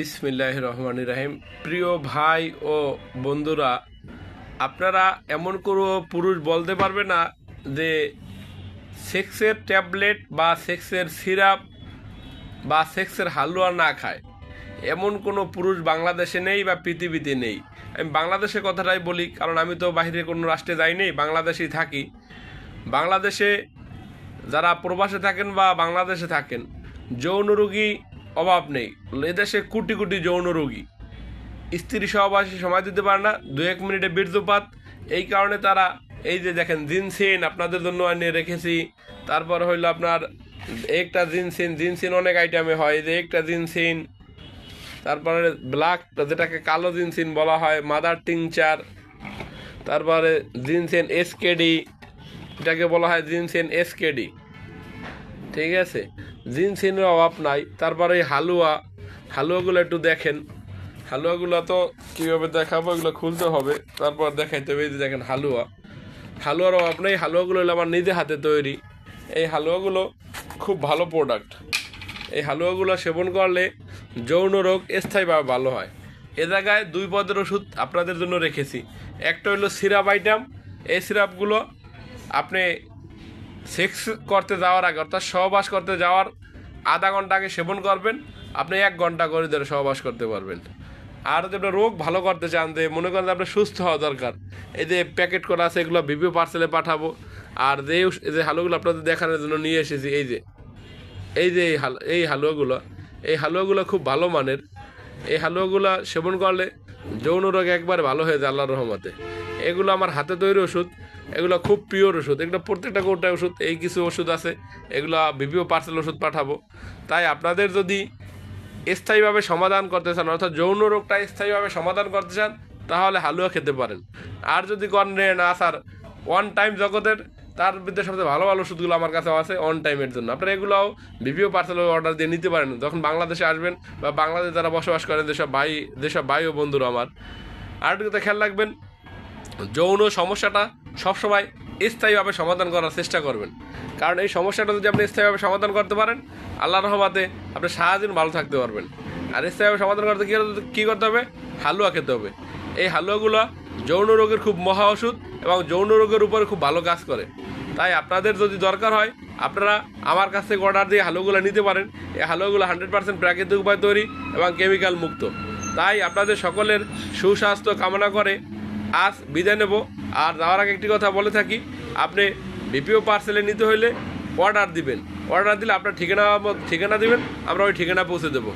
বিসমিল্লাহ রহমান রাহিম। প্রিয় ভাই ও বন্ধুরা, আপনারা এমন কোনো পুরুষ বলতে পারবে না যে সেক্সের ট্যাবলেট বা সেক্সের সিরাপ বা সেক্সের হালুয়া না খায়। এমন কোনো পুরুষ বাংলাদেশে নেই বা পৃথিবীতে নেই। আমি বাংলাদেশের কথাটাই বলি, কারণ আমি তো বাইরে কোনো রাষ্ট্রে যাইনি বাংলাদেশেই থাকি। বাংলাদেশে যারা প্রবাসে থাকেন বা বাংলাদেশে থাকেন যৌন রোগী অভাব নেই। এদেশে কোটি কোটি যৌন রোগী। স্ত্রী সহবাসী সময় দিতে পারে না। দু এক মিনিটে বীর্যপাত। এই কারণে তারা, এই যে দেখেন, জিনসিন আপনাদের জন্য আনিয়ে রেখেছি। তারপর হইল আপনার একটা জিনসিন। জিনসিন অনেক আইটেমে হয়। যে একটা জিনসিন, তারপরে ব্ল্যাক যেটাকে কালো জিনসিন বলা হয় মাদার টিংচার তারপরে জিনসেন এসকেডি এটাকে বলা হয় জিনসেন এসকেডি ঠিক আছে? জিনসেনের অভাব নাই। তারপরে এই হালুয়া। হালুয়াগুলো একটু দেখেন। হালুয়াগুলো তো কীভাবে দেখাবো, এগুলো খুলতে হবে। তারপর দেখাইতে হবে, এই যে দেখেন হালুয়া। হালুয়ার অভাব নেই, হালুয়াগুলো হলো আমার নিজে হাতে তৈরি। এই হালুয়াগুলো খুব ভালো প্রোডাক্ট এই হালুয়াগুলো সেবন করলে যৌন রোগ স্থায়ীভাবে ভালো হয়। এ জায়গায় দুই পদের ওষুধ আপনাদের জন্য রেখেছি। একটা হলো সিরাপ আইটেম এই সিরাপগুলো আপনি সেক্স করতে যাওয়ার আগে অর্থাৎ সহবাস করতে যাওয়ার আধা ঘণ্টা আগে সেবন করবেন। আপনি এক ঘণ্টা করে ধরে সহবাস করতে পারবেন। আর যদি আপনার রোগ ভালো করতে চান, যে মনে করেন আপনার সুস্থ হওয়া দরকার, এই যে প্যাকেট করা আছে, এগুলো ভিভিও পার্সেলে পাঠাবো। আর যে এই যে হালুয়াগুলো আপনাদের দেখানোর জন্য নিয়ে এসেছি, এই যে এই যে এই হাল এই হালুয়াগুলো এই হালুয়াগুলো খুব ভালো মানের। এই হালুয়াগুলো সেবন করলে যৌন রোগ একবার ভালো হয়ে যায়, আল্লাহর রহমতে। এগুলো আমার হাতে তৈরি ওষুধ, এগুলো খুব পিওর ওষুধ। এগুলো প্রত্যেকটা কোটা ওষুধ, এই কিছু ওষুধ আছে, এগুলো বিভিও পার্সেল ওষুধ পাঠাবো। তাই আপনাদের যদি স্থায়ীভাবে সমাধান করতে চান, অর্থাৎ যৌন রোগটা স্থায়ীভাবে সমাধান করতে চান, তাহলে হালুয়া খেতে পারেন। আর যদি করেন না স্যার ওয়ান টাইম জগতের, তার ভিতরে সবচেয়ে ভালো ভালো ওষুধগুলো আমার কাছে আছে অন টাইমের জন্য। আপনারা এগুলোও ভিভিও পার্সেল অর্ডার দিয়ে নিতে পারেন। যখন বাংলাদেশে আসবেন বা বাংলাদেশে যারা বসবাস করেন যেসব ভাই যেসব ভাই ও বন্ধুরা আমার, আর একটু খেয়াল রাখবেন যৌন সমস্যাটা সবসময় স্থায়ীভাবে সমাধান করার চেষ্টা করবেন। কারণ এই সমস্যাটা যদি আপনি স্থায়ীভাবে সমাধান করতে পারেন আল্লাহ রহমাতে আপনি সারাদিন ভালো থাকতে পারবেন। আর স্থায়ীভাবে সমাধান করতে কী কী করতে হবে? হালুয়া খেতে হবে। এই হালুয়াগুলো যৌন রোগের খুব মহা ওষুধ এবং যৌন রোগের উপরে খুব ভালো কাজ করে। তাই আপনাদের যদি দরকার হয়, আপনারা আমার কাছ থেকে অর্ডার দিয়ে হালুয়াগুলো নিতে পারেন। এই হালুয়াগুলো হান্ড্রেড পার্সেন্ট প্রাকৃতিক উপায় তৈরি এবং কেমিক্যাল মুক্ত। তাই আপনাদের সকলের সুস্বাস্থ্য কামনা করে আজ বিদায় নেব। আর যাওয়ার আগে একটি কথা বলে থাকি, আপনি বিপিও পার্সেলে নিতে হলে অর্ডার দিবেন। অর্ডার দিলে আপনার ঠিকানা ঠিকানা দেবেন, আমরা ওই ঠিকানা পৌঁছে দেবো।